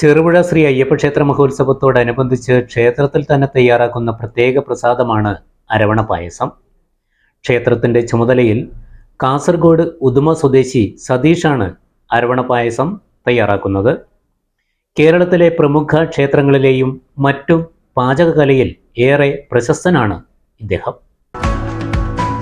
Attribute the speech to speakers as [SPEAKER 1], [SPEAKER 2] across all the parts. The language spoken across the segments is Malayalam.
[SPEAKER 1] ചെറുപുഴ ശ്രീ അയ്യപ്പക്ഷേത്ര മഹോത്സവത്തോടനുബന്ധിച്ച് ക്ഷേത്രത്തിൽ തന്നെ തയ്യാറാക്കുന്ന പ്രത്യേക പ്രസാദമാണ് അരവണ പായസം. ക്ഷേത്രത്തിന്റെ ചുമതലയിൽ കാസർഗോഡ് ഉദുമ സ്വദേശി സതീഷാണ് അരവണ പായസം തയ്യാറാക്കുന്നത്. കേരളത്തിലെ പ്രമുഖ ക്ഷേത്രങ്ങളിലെയും മറ്റും പാചകകലയിൽ ഏറെ പ്രശസ്തനാണ് ഇദ്ദേഹം.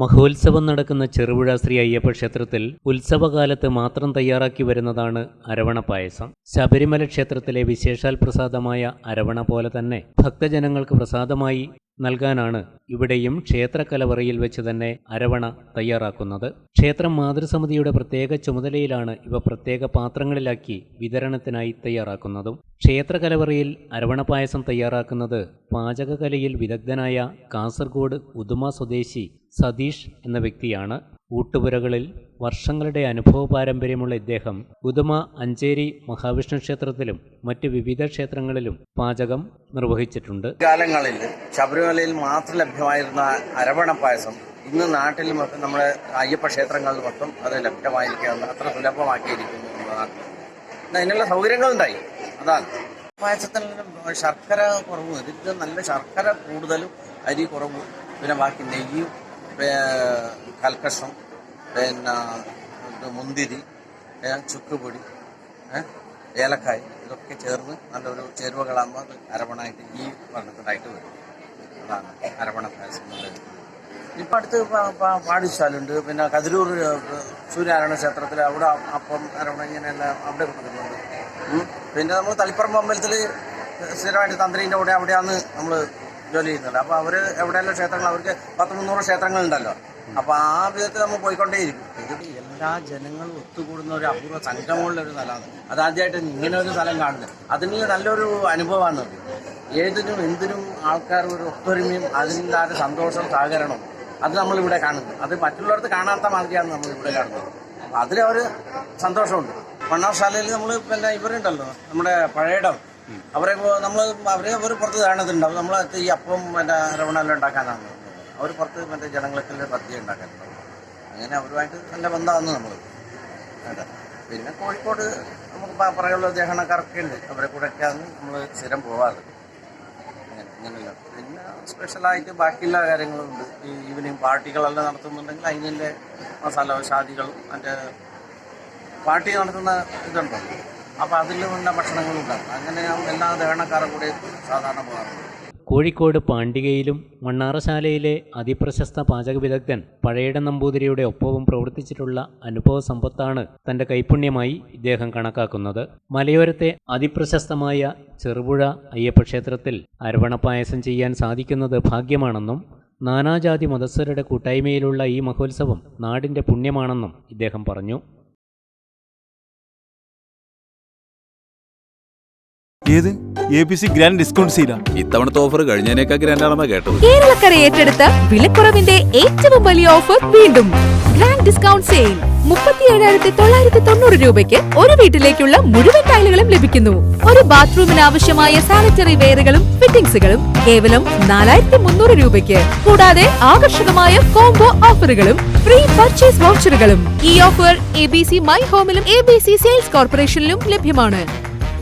[SPEAKER 1] മഹോത്സവം നടക്കുന്ന ചെറുപുഴ ശ്രീ അയ്യപ്പ ക്ഷേത്രത്തിൽ ഉത്സവകാലത്ത് മാത്രം തയ്യാറാക്കി വരുന്നതാണ് അരവണ പായസം. ശബരിമല ക്ഷേത്രത്തിലെ വിശേഷാൽ പ്രസാദമായ അരവണ പോലെ തന്നെ ഭക്തജനങ്ങൾക്ക് പ്രസാദമായി നൽകാനാണ് ഇവിടെയും ക്ഷേത്ര കലവറയിൽ വെച്ച് തന്നെ അരവണ തയ്യാറാക്കുന്നത്. ക്ഷേത്രം മാതൃസമിതിയുടെ പ്രത്യേക ചുമതലയിലാണ് ഇവ പ്രത്യേക പാത്രങ്ങളിലാക്കി വിതരണത്തിനായി തയ്യാറാക്കുന്നതും. ക്ഷേത്ര കലവറയിൽ അരവണ പായസം തയ്യാറാക്കുന്നത് പാചകകലയിൽ വിദഗ്ധനായ കാസർഗോഡ് ഉദുമ സ്വദേശി സതീഷ് എന്ന വ്യക്തിയാണ്. ഊട്ടുപുരകളിൽ വർഷങ്ങളുടെ അനുഭവ പാരമ്പര്യമുള്ള ഇദ്ദേഹം ഉദുമ അഞ്ചേരി മഹാവിഷ്ണു ക്ഷേത്രത്തിലും മറ്റ് വിവിധ ക്ഷേത്രങ്ങളിലും പാചകം നിർവഹിച്ചിട്ടുണ്ട്.
[SPEAKER 2] കാലങ്ങളിൽ ശബരിമലയിൽ മാത്രം ലഭ്യമായിരുന്ന അരവണ പായസം ഇന്ന് നാട്ടിൽ മൊത്തം നമ്മുടെ അയ്യപ്പ ക്ഷേത്രങ്ങളിൽ മൊത്തം അത് ലഭ്യമായിരിക്കുകയാണ്. അത്ര സുലഭമാക്കിയിരിക്കുന്നു പിന്നെ അതിനുള്ള സൗകര്യങ്ങളുണ്ടായി അതാണ്. പായസത്തിന് ശർക്കര കുറവും. ഇതിന് നല്ല ശർക്കര കൂടുതലും അരി കുറവും. പിന്നെ ബാക്കി നെയ്യും കൽക്കഷം പിന്നെ മുന്തിരി ചുക്കുപൊടി ഏലക്കായ് ഇതൊക്കെ ചേർന്ന് നല്ലൊരു ചേരുവകളാകുമ്പോൾ അത് അരവണായിട്ട് ഈ വർണത്തിലായിട്ട് വരും. അതാണ് അരവണ പായസം ഇപ്പം അടുത്ത് പാടിശാലുണ്ട് പിന്നെ കതിരൂർ സൂര്യനാരായണ ക്ഷേത്രത്തിൽ അവിടെ അപ്പം അരവണ ഇങ്ങനെയെല്ലാം അവിടെ കൊടുക്കുന്നുണ്ട് പിന്നെ നമ്മൾ തളിപ്പറമ്പ് അമ്പലത്തിൽ സ്ഥിരമായിട്ട് തന്ത്രീന്റെ കൂടെ അവിടെയാണ് നമ്മൾ ജോലി ചെയ്യുന്നുണ്ട്. അപ്പോൾ അവർ എവിടെയെല്ലാം ക്ഷേത്രങ്ങൾ അവർക്ക് പത്ത് മുന്നൂറ് ക്ഷേത്രങ്ങളുണ്ടല്ലോ. അപ്പോൾ ആ വിധത്തിൽ നമ്മൾ പോയിക്കൊണ്ടേയിരിക്കും. ഇത് എല്ലാ ജനങ്ങളും ഒത്തുകൂടുന്ന ഒരു അപൂർവ സംഗമമുള്ള ഒരു സ്ഥലമാണ് അതാദ്യമായിട്ട് ഇങ്ങനെ ഒരു സ്ഥലം കാണുന്നത്. അതിന് നല്ലൊരു അനുഭവമാണ് ഏതിനും എന്തിനും ആൾക്കാർ ഒരു ഒത്തൊരുമയും അതിന്റെ സന്തോഷം സഹകരണവും അത് നമ്മളിവിടെ കാണുന്നത്. അത് മറ്റുള്ളവർക്ക് കാണാത്ത മാതിരിയാണ് നമ്മൾ ഇവിടെ കാണുന്നത്. അപ്പം അതിലൊരു സന്തോഷമുണ്ട്. മണ്ണാർശാലയിൽ നമ്മൾ പിന്നെ ഇവരുണ്ടല്ലോ നമ്മുടെ പഴയടം. അവരെ നമ്മൾ അവരെ അവർ പുറത്ത് കാണുന്നുണ്ടാവും നമ്മൾ ഈ അപ്പം മറ്റേ രവണെല്ലാം ഉണ്ടാക്കാനാണ്. അവർ പുറത്ത് മറ്റേ ജനങ്ങൾക്ക് പദ്ധതി ഉണ്ടാക്കാനുണ്ടാവും അങ്ങനെ അവരുമായിട്ട് നല്ല ബന്ധമാണ് നമ്മൾ പിന്നെ കോഴിക്കോട് നമുക്ക് പറയാനുള്ള ദേഹണക്കാരൊക്കെ ഉണ്ട്. അവരെ കൂടെയൊക്കെയാണ് നമ്മൾ സ്ഥിരം പോവാറ്. അങ്ങനെ അങ്ങനെയല്ല. പിന്നെ സ്പെഷ്യലായിട്ട് ബാക്കിയുള്ള കാര്യങ്ങളുണ്ട്. ഈ ഈവനിങ് പാർട്ടികളെല്ലാം നടത്തുന്നുണ്ടെങ്കിൽ അതിന്റെ മസാല ഷാദികൾ അതിന്റെ പാർട്ടി നടത്തുന്ന ഇതുണ്ടോ അപ്പോൾ അതിൽ വേണ്ട ഭക്ഷണങ്ങളും ഉണ്ടാകും അങ്ങനെ എല്ലാ ദഹനക്കാരും കൂടി സാധാരണ പോകാറുണ്ട്.
[SPEAKER 1] കോഴിക്കോട് പാണ്ഡികയിലും മണ്ണാറശാലയിലെ അതിപ്രശസ്ത പാചക വിദഗ്ധൻ പഴയട നമ്പൂതിരിയുടെ ഒപ്പവും പ്രവർത്തിച്ചിട്ടുള്ള അനുഭവ സമ്പത്താണ് തന്റെ കൈപുണ്യമായി ഇദ്ദേഹം കണക്കാക്കുന്നത്. മലയോരത്തെ അതിപ്രശസ്തമായ ചെറുപുഴ അയ്യപ്പക്ഷേത്രത്തിൽ ക്ഷേത്രത്തിൽ അരവണ പായസം ചെയ്യാൻ സാധിക്കുന്നത് ഭാഗ്യമാണെന്നും നാനാജാതി മതസ്ഥരുടെ കൂട്ടായ്മയിലുള്ള ഈ മഹോത്സവം നാടിന്റെ പുണ്യമാണെന്നും ഇദ്ദേഹം പറഞ്ഞു.
[SPEAKER 3] ഏത് A B C grand discount സീലാ
[SPEAKER 4] ഇത്തവണത്തെ ഓഫർ കഴിഞ്ഞതിനേക്കാൾ ഗ്രാൻഡ് ആണെന്നാ കേട്ടത്.
[SPEAKER 5] കേരളക്കര ഏറ്റെടുത്ത വിലക്കുറവിന്റെ ഏറ്റവും വലിയ ഓഫർ വീണ്ടും. ഗ്രാൻഡ് ഡിസ്കൗണ്ട് സെയിൽ മുപ്പത്തി ഏഴായിരത്തി തൊള്ളായിരത്തി തൊണ്ണൂറ് രൂപയ്ക്ക് ഒരു വീട്ടിലേക്കുള്ള മുഴുവൻ ടൈലുകളും ലഭിക്കുന്നു. ഒരു ബാത്റൂമിന് ആവശ്യമായ സാനിറ്ററി വെയറുകളും ഫിറ്റിംഗ്സുകളും കേവലം നാലായിരത്തി മുന്നൂറ് രൂപയ്ക്ക്. കൂടാതെ ആകർഷകമായ കോംബോ ഓഫറുകളും ഫ്രീ പർച്ചേസ് വൗച്ചറുകളും ഈ offer A B C my ഹോമിലും A B C sales കോർപ്പറേഷനിലും ലഭ്യമാണ്.